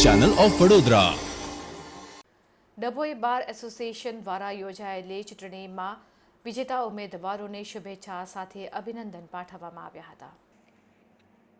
Channel of Vadodara. Dabhoi bar association દ્વારા યોજાયેલી ચૂંટણીમાં વિજેતા ઉમેદવારોને શુભેચ્છા સાથે અભિનંદન પાઠવવામાં આવ્યા હતા.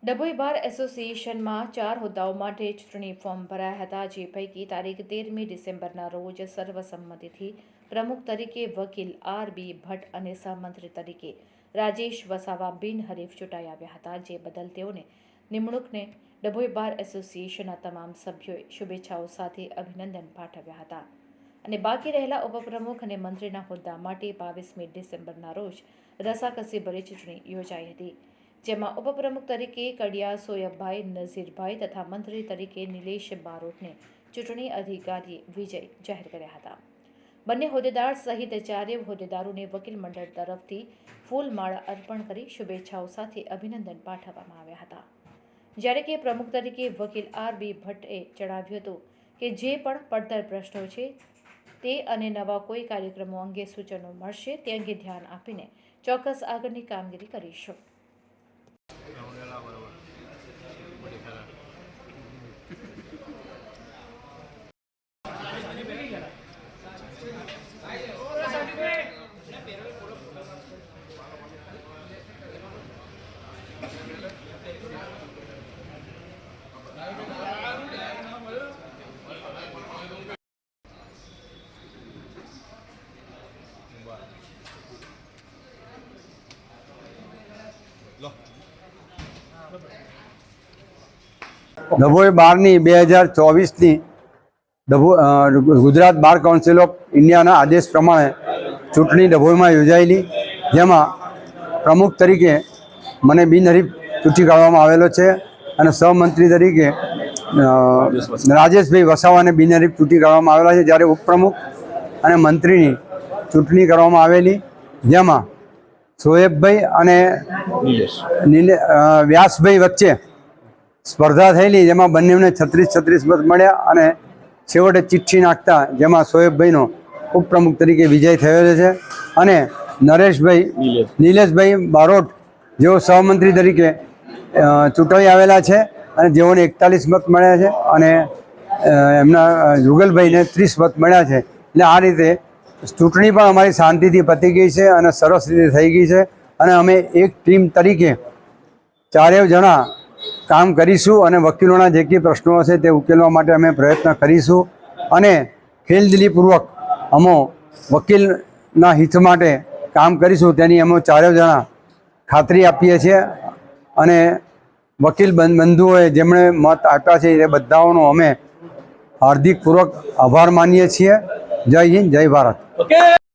ડભોઈ બાર એસોસિએશનમાં ચાર હોદ્દાઓ માટે ચૂંટણી ફોર્મ ભરાયા હતા, જે પૈકી તારીખ તેરમી ડિસેમ્બરના રોજ સર્વસંમતિથી પ્રમુખ તરીકે વકીલ આર બી ભટ્ટ અને સહમંત્રી તરીકે રાજેશ વસાવા બિનહરીફ ચૂંટાઈ આવ્યા હતા, જે બદલ તેઓને નિમણૂકને ડભોઈ બાર એસોસિએશનના તમામ સભ્યોએ શુભેચ્છાઓ સાથે અભિનંદન પાઠવ્યા હતા. અને બાકી રહેલા ઉપપ્રમુખ અને મંત્રીના હોદ્દા માટે બાવીસમી ડિસેમ્બરના રોજ રસાકસી ભરી ચૂંટણી યોજાઈ હતી, જેમાં ઉપપ્રમુખ તરીકે કડિયા સોયબભાઈ, નઝીરભાઈ તથા મંત્રી તરીકે નિલેશ બારોટને ચૂંટણી અધિકારીએ વિજય જાહેર કર્યા હતા. બંને હોદ્દેદાર સહિત ચારે હોદ્દેદારોને વકીલ મંડળ તરફથી ફૂલમાળા અર્પણ કરી શુભેચ્છાઓ સાથે અભિનંદન પાઠવવામાં આવ્યા હતા. જ્યારે કે પ્રમુખ તરીકે વકીલ આર બી ભટ્ટે જણાવ્યું હતું કે જે પણ પડતર પ્રશ્નો છે તે અને નવા કોઈ કાર્યક્રમો અંગે સૂચનો મળશે તે અંગે ધ્યાન આપીને ચોક્કસ આગળની કામગીરી કરીશું. ડભોઈ બારની બે હજાર ચોવીસની Dabhoi Gujarat bar council of ઇન્ડિયાના આદેશ પ્રમાણે ચૂંટણી ડભોઈમાં યોજાયેલી. જેમાં પ્રમુખ તરીકે મને બિનહરીફ ચૂંટી કાઢવામાં આવેલો છે અને સહમંત્રી તરીકે રાજેશભાઈ વસાવાને બિનહરીફ ચૂંટી કાઢવામાં આવેલા છે. જ્યારે ઉપપ્રમુખ અને મંત્રીની ચૂંટણી કરવામાં આવેલી. જેમાં સોએબભાઈ અને વ્યાસભાઈ વચ્ચે સ્પર્ધા થયેલી જેમાં બંનેને છત્રીસ છત્રીસ મત મળ્યા અને છેવટે ચિઠ્ઠી નાખતા જેમાં સોએબભાઈનો ઉપપ્રમુખ તરીકે વિજય થયેલો છે. અને નરેશભાઈ નિલેશભાઈ બારોટ જેઓ સહમંત્રી તરીકે ચૂંટાઈ આવેલા છે અને જેઓને એકતાલીસ મત મળ્યા છે અને એમના જુગલભાઈને ત્રીસ મત મળ્યા છે. એટલે આ રીતે ચૂંટણી પણ અમારી શાંતિથી પતી ગઈ છે અને સરસ રીતે થઈ ગઈ છે અને અમે એક ટીમ તરીકે ચારેય જણા કામ કરીશું અને વકીલોના જે કંઈ પ્રશ્નો હશે તે ઉકેલવા માટે અમે પ્રયત્ન કરીશું. અને ખેલદિલીપૂર્વક અમો વકીલના હિત માટે કામ કરીશું તેની અમે ચારેય જણા ખાતરી આપીએ છીએ. અને વકીલ બંધુઓએ જેમણે મત આપ્યા છે એ બધાઓનો અમે હાર્દિકપૂર્વક આભાર માનીએ છીએ. જય હિન્દ, જય ભારત. ఓకే